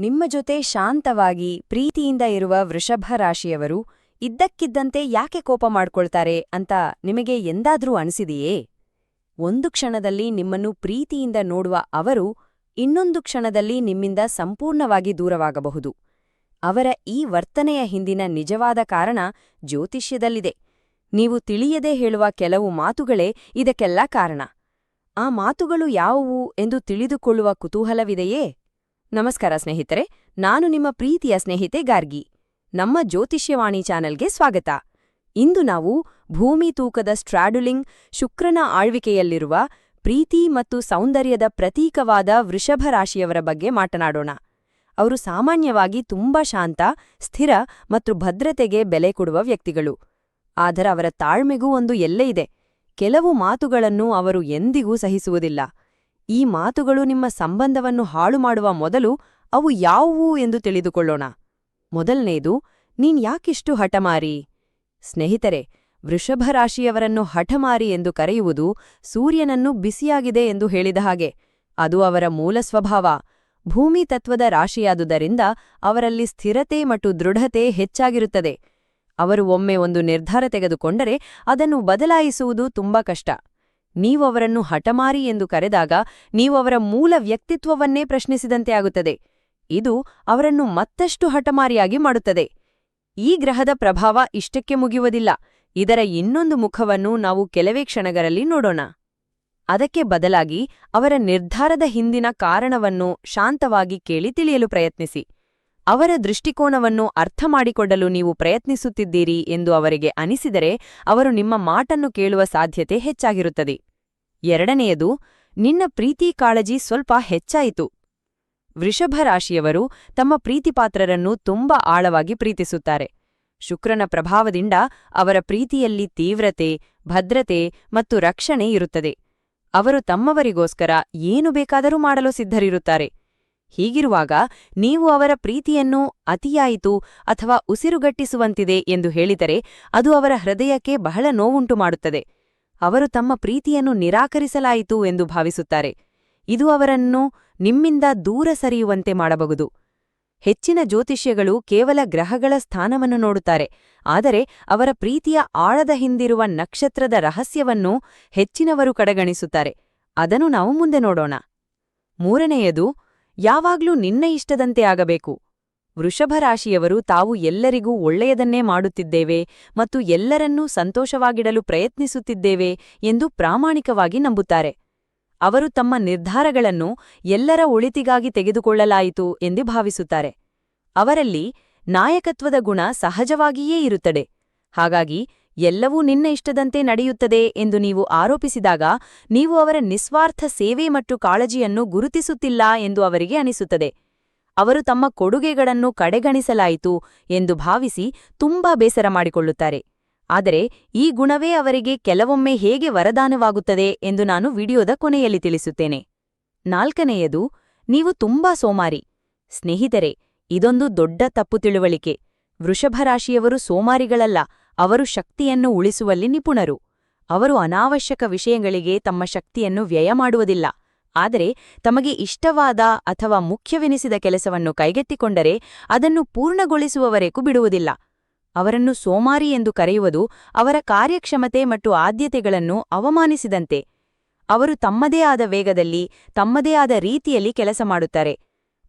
ನಿಮ್ಮ ಜೊತೆ ಶಾಂತವಾಗಿ ಪ್ರೀತಿಯಿಂದ ಇರುವ ವೃಷಭ ರಾಶಿಯವರು ಇದ್ದಕ್ಕಿದ್ದಂತೆ ಯಾಕೆ ಕೋಪ ಮಾಡ್ಕೊಳ್ತಾರೆ ಅಂತ ನಿಮಗೆ ಎಂದಾದ್ರೂ ಅನಿಸಿದೆಯೇ? ಒಂದು ಕ್ಷಣದಲ್ಲಿ ನಿಮ್ಮನ್ನು ಪ್ರೀತಿಯಿಂದ ನೋಡುವ ಅವರು ಇನ್ನೊಂದು ಕ್ಷಣದಲ್ಲಿ ನಿಮ್ಮಿಂದ ಸಂಪೂರ್ಣವಾಗಿ ದೂರವಾಗಬಹುದು. ಅವರ ಈ ವರ್ತನೆಯ ಹಿಂದಿನ ನಿಜವಾದ ಕಾರಣ ಜ್ಯೋತಿಷ್ಯದಲ್ಲಿದೆ. ನೀವು ತಿಳಿಯದೇ ಹೇಳುವ ಕೆಲವು ಮಾತುಗಳೇ ಇದಕ್ಕೆಲ್ಲ ಕಾರಣ. ಆ ಮಾತುಗಳು ಯಾವುವು ಎಂದು ತಿಳಿದುಕೊಳ್ಳುವ ಕುತೂಹಲವಿದೆಯೇ? ನಮಸ್ಕಾರ ಸ್ನೇಹಿತರೆ, ನಾನು ನಿಮ್ಮ ಪ್ರೀತಿಯ ಸ್ನೇಹಿತೆ ಗಾರ್ಗಿ. ನಮ್ಮ ಜ್ಯೋತಿಷ್ಯವಾಣಿ ಚಾನೆಲ್ಗೆ ಸ್ವಾಗತ. ಇಂದು ನಾವು ಭೂಮಿ ತೂಕದ ಸ್ಟ್ರಾಡುಲಿಂಗ್, ಶುಕ್ರನ ಆಳ್ವಿಕೆಯಲ್ಲಿರುವ ಪ್ರೀತಿ ಮತ್ತು ಸೌಂದರ್ಯದ ಪ್ರತೀಕವಾದ ವೃಷಭ ರಾಶಿಯವರ ಬಗ್ಗೆ ಮಾತನಾಡೋಣ. ಅವರು ಸಾಮಾನ್ಯವಾಗಿ ತುಂಬಾ ಶಾಂತ, ಸ್ಥಿರ ಮತ್ತು ಭದ್ರತೆಗೆ ಬೆಲೆ ಕೊಡುವ ವ್ಯಕ್ತಿಗಳು. ಆದರೆ ಅವರ ತಾಳ್ಮೆಗೂ ಒಂದು ಎಲ್ಲೆ ಇದೆ. ಕೆಲವು ಮಾತುಗಳನ್ನು ಅವರು ಎಂದಿಗೂ ಸಹಿಸುವುದಿಲ್ಲ. ಈ ಮಾತುಗಳು ನಿಮ್ಮ ಸಂಬಂಧವನ್ನು ಹಾಳು ಮಾಡುವ ಮೊದಲು ಅವು ಯಾವುವು ಎಂದು ತಿಳಿದುಕೊಳ್ಳೋಣ. ಮೊದಲನೇದು, ನೀನ್ ಯಾಕಿಷ್ಟು ಹಠಮಾರಿ? ಸ್ನೇಹಿತರೆ, ವೃಷಭ ರಾಶಿಯವರನ್ನು ಹಠಮಾರಿ ಎಂದು ಕರೆಯುವುದು ಸೂರ್ಯನನ್ನು ಬಿಸಿಯಾಗಿದೆ ಎಂದು ಹೇಳಿದ ಹಾಗೆ. ಅದು ಅವರ ಮೂಲ ಸ್ವಭಾವ. ಭೂಮಿ ತತ್ವದ ರಾಶಿಯಾದುದರಿಂದ ಅವರಲ್ಲಿ ಸ್ಥಿರತೆ ಮತ್ತು ದೃಢತೆ ಹೆಚ್ಚಾಗಿರುತ್ತದೆ. ಅವರು ಒಮ್ಮೆ ಒಂದು ನಿರ್ಧಾರ ತೆಗೆದುಕೊಂಡರೆ ಅದನ್ನು ಬದಲಾಯಿಸುವುದು ತುಂಬಾ ಕಷ್ಟ. ನೀವು ಅವರನ್ನು ಹಠಮಾರಿ ಎಂದು ಕರೆದಾಗ ನೀವು ಅವರ ಮೂಲ ವ್ಯಕ್ತಿತ್ವವನ್ನೇ ಪ್ರಶ್ನಿಸಿದಂತೆ ಆಗುತ್ತದೆ. ಇದು ಅವರನ್ನು ಮತ್ತಷ್ಟು ಹಠಮಾರಿಯಾಗಿ ಮಾಡುತ್ತದೆ. ಈ ಗ್ರಹದ ಪ್ರಭಾವ ಇಷ್ಟಕ್ಕೆ ಮುಗಿಯುವುದಿಲ್ಲ. ಇದರ ಇನ್ನೊಂದು ಮುಖವನ್ನು ನಾವು ಕೆಲವೇ ಕ್ಷಣಗಳಲ್ಲಿ ನೋಡೋಣ. ಅದಕ್ಕೆ ಬದಲಾಗಿ ಅವರ ನಿರ್ಧಾರದ ಹಿಂದಿನ ಕಾರಣವನ್ನು ಶಾಂತವಾಗಿ ಕೇಳಿ ತಿಳಿಯಲು ಪ್ರಯತ್ನಿಸಿ. ಅವರ ದೃಷ್ಟಿಕೋನವನ್ನು ಅರ್ಥ ಮಾಡಿಕೊಳ್ಳಲು ನೀವು ಪ್ರಯತ್ನಿಸುತ್ತಿದ್ದೀರಿ ಎಂದು ಅವರಿಗೆ ಅನಿಸಿದರೆ ಅವರು ನಿಮ್ಮ ಮಾಟನ್ನು ಕೇಳುವ ಸಾಧ್ಯತೆ ಹೆಚ್ಚಾಗಿರುತ್ತದೆ. ಎರಡನೆಯದು, ನಿನ್ನ ಪ್ರೀತಿ ಕಾಳಜಿ ಸ್ವಲ್ಪ ಹೆಚ್ಚಾಯಿತು. ವೃಷಭ ರಾಶಿಯವರು ತಮ್ಮ ಪ್ರೀತಿಪಾತ್ರರನ್ನು ತುಂಬ ಆಳವಾಗಿ ಪ್ರೀತಿಸುತ್ತಾರೆ. ಶುಕ್ರನ ಪ್ರಭಾವದಿಂದ ಅವರ ಪ್ರೀತಿಯಲ್ಲಿ ತೀವ್ರತೆ, ಭದ್ರತೆ ಮತ್ತು ರಕ್ಷಣೆ ಇರುತ್ತದೆ. ಅವರು ತಮ್ಮವರಿಗೋಸ್ಕರ ಏನು ಬೇಕಾದರೂ ಮಾಡಲು ಸಿದ್ಧರಿರುತ್ತಾರೆ. ಹೀಗಿರುವಾಗ ನೀವು ಅವರ ಪ್ರೀತಿಯನ್ನು ಅತಿಯಾಯಿತು ಅಥವಾ ಉಸಿರುಗಟ್ಟಿಸುವಂತಿದೆ ಎಂದು ಹೇಳಿದರೆ ಅದು ಅವರ ಹೃದಯಕ್ಕೆ ಬಹಳ ನೋವುಂಟು ಮಾಡುತ್ತದೆ. ಅವರು ತಮ್ಮ ಪ್ರೀತಿಯನ್ನು ನಿರಾಕರಿಸಲಾಯಿತು ಎಂದು ಭಾವಿಸುತ್ತಾರೆ. ಇದು ಅವರನ್ನು ನಿಮ್ಮಿಂದ ದೂರ ಸರಿಯುವಂತೆ ಮಾಡಬಹುದು. ಹೆಚ್ಚಿನ ಜ್ಯೋತಿಷ್ಯಗಳು ಕೇವಲ ಗ್ರಹಗಳ ಸ್ಥಾನವನ್ನು ನೋಡುತ್ತಾರೆ, ಆದರೆ ಅವರ ಪ್ರೀತಿಯ ಆಳದ ಹಿಂದಿರುವ ನಕ್ಷತ್ರದ ರಹಸ್ಯವನ್ನು ಹೆಚ್ಚಿನವರು ಕಡೆಗಣಿಸುತ್ತಾರೆ. ಅದನ್ನು ನಾವು ಮುಂದೆ ನೋಡೋಣ. ಮೂರನೆಯದು ಯಾವಾಗ್ಲೂ ನಿನ್ನ ಇಷ್ಟದಂತೆ ಆಗಬೇಕು. ವೃಷಭರಾಶಿಯವರು ತಾವು ಎಲ್ಲರಿಗೂ ಒಳ್ಳೆಯದನ್ನೇ ಮಾಡುತ್ತಿದ್ದೇವೆ ಮತ್ತು ಎಲ್ಲರನ್ನೂ ಸಂತೋಷವಾಗಿಡಲು ಪ್ರಯತ್ನಿಸುತ್ತಿದ್ದೇವೆ ಎಂದು ಪ್ರಾಮಾಣಿಕವಾಗಿ ನಂಬುತ್ತಾರೆ. ಅವರು ತಮ್ಮ ನಿರ್ಧಾರಗಳನ್ನು ಎಲ್ಲರ ಒಳಿತಿಗಾಗಿ ತೆಗೆದುಕೊಳ್ಳಲಾಯಿತು ಎಂದು ಭಾವಿಸುತ್ತಾರೆ. ಅವರಲ್ಲಿ ನಾಯಕತ್ವದ ಗುಣ ಸಹಜವಾಗಿಯೇ ಇರುತ್ತದೆ. ಹಾಗಾಗಿ ಎಲ್ಲವೂ ನಿನ್ನ ಇಷ್ಟದಂತೆ ನಡೆಯುತ್ತದೆ ಎಂದು ನೀವು ಆರೋಪಿಸಿದಾಗ ನೀವು ಅವರ ನಿಸ್ವಾರ್ಥ ಸೇವೆ ಮತ್ತು ಕಾಳಜಿಯನ್ನು ಗುರುತಿಸುತ್ತಿಲ್ಲ ಎಂದು ಅವರಿಗೆ ಅನಿಸುತ್ತದೆ. ಅವರು ತಮ್ಮ ಕೊಡುಗೆಗಳನ್ನು ಕಡೆಗಣಿಸಲಾಯಿತು ಎಂದು ಭಾವಿಸಿ ತುಂಬಾ ಬೇಸರ ಮಾಡಿಕೊಳ್ಳುತ್ತಾರೆ. ಆದರೆ ಈ ಗುಣವೇ ಅವರಿಗೆ ಕೆಲವೊಮ್ಮೆ ಹೇಗೆ ವರದಾನವಾಗುತ್ತದೆ ಎಂದು ನಾನು ವಿಡಿಯೋದ ಕೊನೆಯಲ್ಲಿ ತಿಳಿಸುತ್ತೇನೆ. ನಾಲ್ಕನೆಯದು, ನೀವು ತುಂಬಾ ಸೋಮಾರಿ. ಸ್ನೇಹಿತರೆ, ಇದೊಂದು ದೊಡ್ಡ ತಪ್ಪು ತಿಳುವಳಿಕೆ. ವೃಷಭರಾಶಿಯವರು ಸೋಮಾರಿಗಳಲ್ಲ. ಅವರು ಶಕ್ತಿಯನ್ನು ಉಳಿಸುವಲ್ಲಿ ನಿಪುಣರು. ಅವರು ಅನಾವಶ್ಯಕ ವಿಷಯಗಳಿಗೆ ತಮ್ಮ ಶಕ್ತಿಯನ್ನು ವ್ಯಯ ಮಾಡುವುದಿಲ್ಲ. ಆದರೆ ತಮಗೆ ಇಷ್ಟವಾದ ಅಥವಾ ಮುಖ್ಯವೆನಿಸಿದ ಕೆಲಸವನ್ನು ಕೈಗೆತ್ತಿಕೊಂಡರೆ ಅದನ್ನು ಪೂರ್ಣಗೊಳಿಸುವವರೆಗೂ ಬಿಡುವುದಿಲ್ಲ. ಅವರನ್ನು ಸೋಮಾರಿ ಎಂದು ಕರೆಯುವುದು ಅವರ ಕಾರ್ಯಕ್ಷಮತೆ ಮತ್ತು ಆದ್ಯತೆಗಳನ್ನು ಅವಮಾನಿಸಿದಂತೆ. ಅವರು ತಮ್ಮದೇ ಆದ ವೇಗದಲ್ಲಿ, ತಮ್ಮದೇ ಆದ ರೀತಿಯಲ್ಲಿ ಕೆಲಸ ಮಾಡುತ್ತಾರೆ.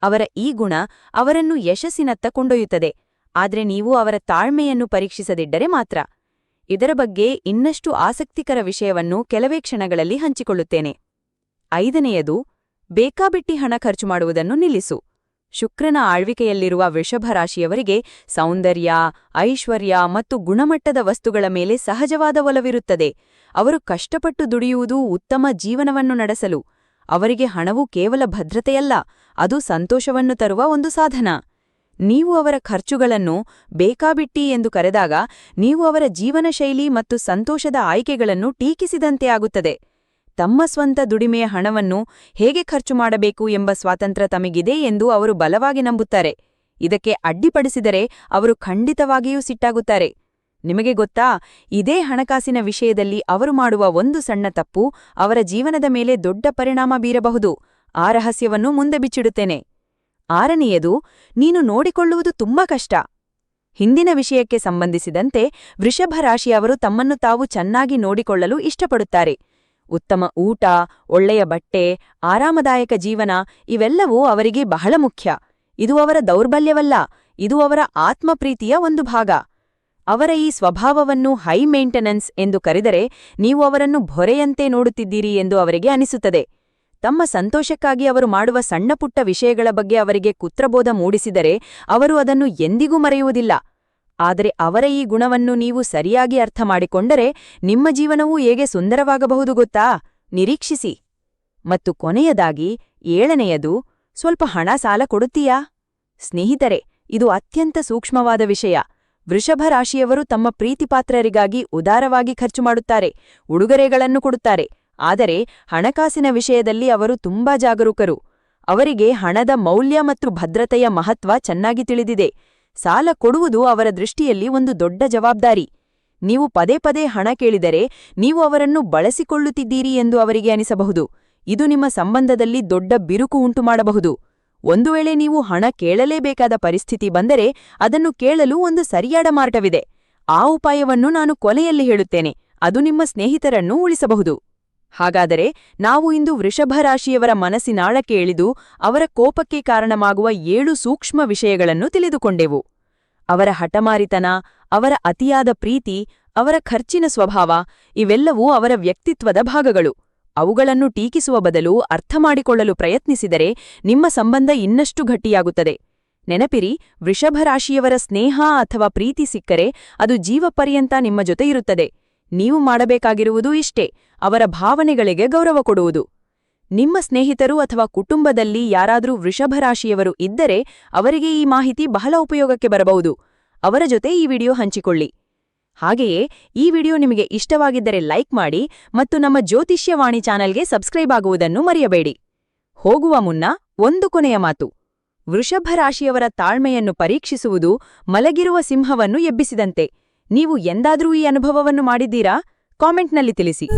ಅವರ ಈ ಗುಣ ಅವರನ್ನು ಯಶಸ್ಸಿನತ್ತ ಕೊಂಡೊಯ್ಯುತ್ತದೆ. ಆದರೆ ನೀವು ಅವರ ತಾಳ್ಮೆಯನ್ನು ಪರೀಕ್ಷಿಸದಿದ್ದರೆ ಮಾತ್ರ. ಇದರ ಬಗ್ಗೆ ಇನ್ನಷ್ಟು ಆಸಕ್ತಿಕರ ವಿಷಯವನ್ನು ಕೆಲವೇ ಕ್ಷಣಗಳಲ್ಲಿ ಹಂಚಿಕೊಳ್ಳುತ್ತೇನೆ. ಐದನೆಯದು, ಬೇಕಾಬಿಟ್ಟಿ ಹಣ ಖರ್ಚು ಮಾಡುವುದನ್ನು ನಿಲ್ಲಿಸು. ಶುಕ್ರನ ಆಳ್ವಿಕೆಯಲ್ಲಿರುವ ವೃಷಭರಾಶಿಯವರಿಗೆ ಸೌಂದರ್ಯ, ಐಶ್ವರ್ಯ ಮತ್ತು ಗುಣಮಟ್ಟದ ವಸ್ತುಗಳ ಮೇಲೆ ಸಹಜವಾದ ಒಲವಿರುತ್ತದೆ. ಅವರು ಕಷ್ಟಪಟ್ಟು ದುಡಿಯುವುದು ಉತ್ತಮ ಜೀವನವನ್ನು ನಡೆಸಲು. ಅವರಿಗೆ ಹಣವು ಕೇವಲ ಭದ್ರತೆಯಲ್ಲ, ಅದು ಸಂತೋಷವನ್ನು ತರುವ ಒಂದು ಸಾಧನ. ನೀವು ಅವರ ಖರ್ಚುಗಳನ್ನು ಬೇಕಾಬಿಟ್ಟಿ ಎಂದು ಕರೆದಾಗ ನೀವು ಅವರ ಜೀವನ ಶೈಲಿ ಮತ್ತು ಸಂತೋಷದ ಆಯ್ಕೆಗಳನ್ನು ಟೀಕಿಸಿದಂತೆ ಆಗುತ್ತದೆ. ತಮ್ಮ ಸ್ವಂತ ದುಡಿಮೆಯ ಹಣವನ್ನು ಹೇಗೆ ಖರ್ಚು ಮಾಡಬೇಕು ಎಂಬ ಸ್ವಾತಂತ್ರ್ಯ ತಮಗಿದೆ ಎಂದು ಅವರು ಬಲವಾಗಿ ನಂಬುತ್ತಾರೆ. ಇದಕ್ಕೆ ಅಡ್ಡಿಪಡಿಸಿದರೆ ಅವರು ಖಂಡಿತವಾಗಿಯೂ ಸಿಟ್ಟಾಗುತ್ತಾರೆ. ನಿಮಗೆ ಗೊತ್ತಾ, ಇದೇ ಹಣಕಾಸಿನ ವಿಷಯದಲ್ಲಿ ಅವರು ಮಾಡುವ ಒಂದು ಸಣ್ಣ ತಪ್ಪು ಅವರ ಜೀವನದ ಮೇಲೆ ದೊಡ್ಡ ಪರಿಣಾಮ ಬೀರಬಹುದು. ಆ ರಹಸ್ಯವನ್ನು ಮುಂದೆ ಬಿಚ್ಚಿಡುತ್ತೇನೆ. ಆರನೆಯದು, ನೀನು ನೋಡಿಕೊಳ್ಳುವುದು ತುಂಬಾ ಕಷ್ಟ. ಹಿಂದಿನ ವಿಷಯಕ್ಕೆ ಸಂಬಂಧಿಸಿದಂತೆ ವೃಷಭ ರಾಶಿಯವರು ತಮ್ಮನ್ನು ತಾವು ಚೆನ್ನಾಗಿ ನೋಡಿಕೊಳ್ಳಲು ಇಷ್ಟಪಡುತ್ತಾರೆ. ಉತ್ತಮ ಊಟ, ಒಳ್ಳೆಯ ಬಟ್ಟೆ, ಆರಾಮದಾಯಕ ಜೀವನ, ಇವೆಲ್ಲವೂ ಅವರಿಗೆ ಬಹಳ ಮುಖ್ಯ. ಇದು ಅವರ ದೌರ್ಬಲ್ಯವಲ್ಲ, ಇದು ಅವರ ಆತ್ಮಪ್ರೀತಿಯ ಒಂದು ಭಾಗ. ಅವರ ಈ ಸ್ವಭಾವವನ್ನು ಹೈ ಮೇಂಟೆನೆನ್ಸ್ ಎಂದು ಕರೆದರೆ, ನೀವು ಅವರನ್ನು ಭೊರೆಯಂತೆ ನೋಡುತ್ತಿದ್ದೀರಿ ಎಂದು ಅವರಿಗೆ ಅನಿಸುತ್ತದೆ. ತಮ್ಮ ಸಂತೋಷಕ್ಕಾಗಿ ಅವರು ಮಾಡುವ ಸಣ್ಣಪುಟ್ಟ ವಿಷಯಗಳ ಬಗ್ಗೆ ಅವರಿಗೆ ಕುತ್ರಬೋಧ ಮೂಡಿಸಿದರೆ ಅವರು ಅದನ್ನು ಎಂದಿಗೂ ಮರೆಯುವುದಿಲ್ಲ. ಆದರೆ ಅವರ ಈ ಗುಣವನ್ನು ನೀವು ಸರಿಯಾಗಿ ಅರ್ಥ ಮಾಡಿಕೊಂಡರೆ ನಿಮ್ಮ ಜೀವನವೂ ಹೇಗೆ ಸುಂದರವಾಗಬಹುದು ಗೊತ್ತಾ? ನಿರೀಕ್ಷಿಸಿ. ಮತ್ತು ಕೊನೆಯದಾಗಿ, ಏಳನೆಯದು, ಸ್ವಲ್ಪ ಹಣ ಸಾಲ ಕೊಡುತ್ತೀಯಾ? ಸ್ನೇಹಿತರೆ, ಇದು ಅತ್ಯಂತ ಸೂಕ್ಷ್ಮವಾದ ವಿಷಯ. ವೃಷಭ ರಾಶಿಯವರು ತಮ್ಮ ಪ್ರೀತಿಪಾತ್ರರಿಗಾಗಿ ಉದಾರವಾಗಿ ಖರ್ಚು ಮಾಡುತ್ತಾರೆ, ಉಡುಗೊರೆಗಳನ್ನು ಕೊಡುತ್ತಾರೆ. ಆದರೆ ಹಣಕಾಸಿನ ವಿಷಯದಲ್ಲಿ ಅವರು ತುಂಬಾ ಜಾಗರೂಕರು. ಅವರಿಗೆ ಹಣದ ಮೌಲ್ಯ ಮತ್ತು ಭದ್ರತೆಯ ಮಹತ್ವ ಚೆನ್ನಾಗಿ ತಿಳಿದಿದೆ. ಸಾಲ ಕೊಡುವುದು ಅವರ ದೃಷ್ಟಿಯಲ್ಲಿ ಒಂದು ದೊಡ್ಡ ಜವಾಬ್ದಾರಿ. ನೀವು ಪದೇ ಪದೇ ಹಣ ಕೇಳಿದರೆ ನೀವು ಅವರನ್ನು ಬಳಸಿಕೊಳ್ಳುತ್ತಿದ್ದೀರಿ ಎಂದು ಅವರಿಗೆ ಅನಿಸಬಹುದು. ಇದು ನಿಮ್ಮ ಸಂಬಂಧದಲ್ಲಿ ದೊಡ್ಡ ಬಿರುಕು ಉಂಟುಮಾಡಬಹುದು. ಒಂದು ವೇಳೆ ನೀವು ಹಣ ಕೇಳಲೇಬೇಕಾದ ಪರಿಸ್ಥಿತಿ ಬಂದರೆ ಅದನ್ನು ಕೇಳಲು ಒಂದು ಸರಿಯಾದ ಮಾರ್ಟವಿದೆ ಆ ಉಪಾಯವನ್ನು ನಾನು ಕೊಲೆಯಲ್ಲಿ ಹೇಳುತ್ತೇನೆ. ಅದು ನಿಮ್ಮ ಸ್ನೇಹಿತರನ್ನು ಉಳಿಸಬಹುದು. ಹಾಗಾದರೆ ನಾವು ಇಂದು ವೃಷಭ ರಾಶಿಯವರ ಮನಸ್ಸಿನಾಳಕ್ಕೆ ಇಳಿದು ಅವರ ಕೋಪಕ್ಕೆ ಕಾರಣವಾಗುವ ಏಳು ಸೂಕ್ಷ್ಮ ವಿಷಯಗಳನ್ನು ತಿಳಿದುಕೊಂಡೆವು. ಅವರ ಹಠಮಾರಿತನ, ಅವರ ಅತಿಯಾದ ಪ್ರೀತಿ, ಅವರ ಖರ್ಚಿನ ಸ್ವಭಾವ ಇವೆಲ್ಲವೂ ಅವರ ವ್ಯಕ್ತಿತ್ವದ ಭಾಗಗಳು. ಅವುಗಳನ್ನು ಟೀಕಿಸುವ ಬದಲು ಅರ್ಥಮಾಡಿಕೊಳ್ಳಲು ಪ್ರಯತ್ನಿಸಿದರೆ ನಿಮ್ಮ ಸಂಬಂಧ ಇನ್ನಷ್ಟು ಗಟ್ಟಿಯಾಗುತ್ತದೆ. ನೆನಪಿರಿ ವೃಷಭ ರಾಶಿಯವರ ಸ್ನೇಹ ಅಥವಾ ಪ್ರೀತಿ ಸಿಕ್ಕರೆ ಅದು ಜೀವಪರ್ಯಂತ ನಿಮ್ಮ ಜೊತೆ ಇರುತ್ತದೆ. ನೀವು ಮಾಡಬೇಕಾಗಿರುವುದು ಇಷ್ಟೇ, ಅವರ ಭಾವನೆಗಳಿಗೆ ಗೌರವ ಕೊಡುವುದು. ನಿಮ್ಮ ಸ್ನೇಹಿತರು ಅಥವಾ ಕುಟುಂಬದಲ್ಲಿ ಯಾರಾದರೂ ವೃಷಭ ರಾಶಿಯವರು ಇದ್ದರೆ ಅವರಿಗೆ ಈ ಮಾಹಿತಿ ಬಹಳ ಉಪಯೋಗಕ್ಕೆ ಬರಬಹುದು. ಅವರ ಜೊತೆ ಈ ವಿಡಿಯೋ ಹಂಚಿಕೊಳ್ಳಿ. ಹಾಗೆಯೇ, ಈ ವಿಡಿಯೋ ನಿಮಗೆ ಇಷ್ಟವಾಗಿದ್ದರೆ ಲೈಕ್ ಮಾಡಿ ಮತ್ತು ನಮ್ಮ ಜ್ಯೋತಿಷ್ಯವಾಣಿ ಚಾನೆಲ್ಗೆ ಸಬ್ಸ್ಕ್ರೈಬ್ ಆಗುವುದನ್ನು ಮರೆಯಬೇಡಿ. ಹೋಗುವ ಮುನ್ನ ಒಂದು ಕೊನೆಯ ಮಾತು. ವೃಷಭ ರಾಶಿಯವರ ತಾಳ್ಮೆಯನ್ನು ಪರೀಕ್ಷಿಸುವುದು ಮಲಗಿರುವ ಸಿಂಹವನ್ನು ಎಬ್ಬಿಸಿದಂತೆ. ನೀವು ಎಂದಾದರೂ ಈ ಅನುಭವವನ್ನು ಮಾಡಿದ್ದೀರಾ? ಕಾಮೆಂಟ್ನಲ್ಲಿ ತಿಳಿಸಿ.